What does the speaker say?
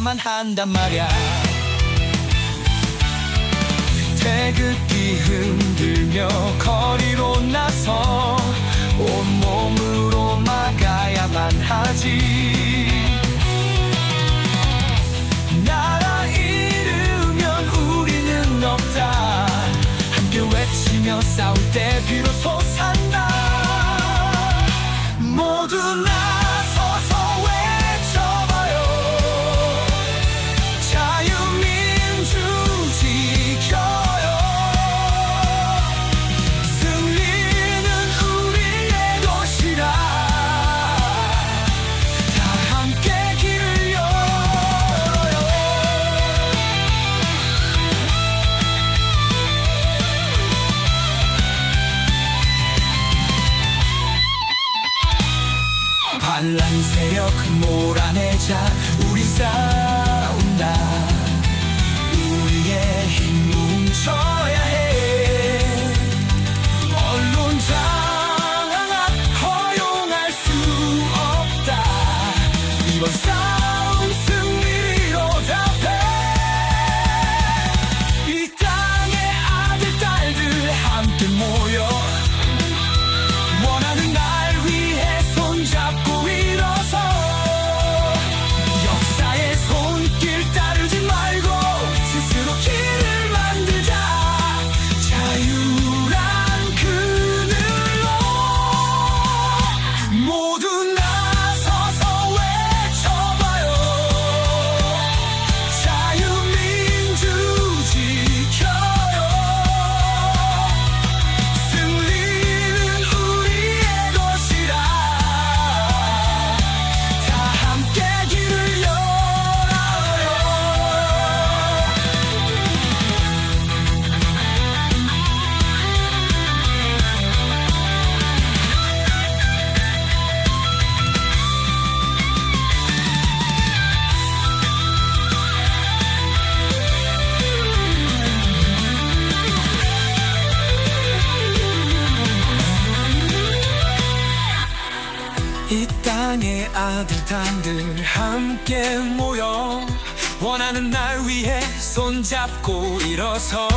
가야만 한단 말야. 태극기 흔들며 거리로 나서 온몸으로 막아야만 하지. 나라 잃으면 우리는 없다. 함께 외치며 싸울 때 비로소 산다. 모두 나 반란 세력 몰아내자 우리 싸운다 이 땅의 아들 딸들 함께 모여 원하는 날 위해 손잡고 일어서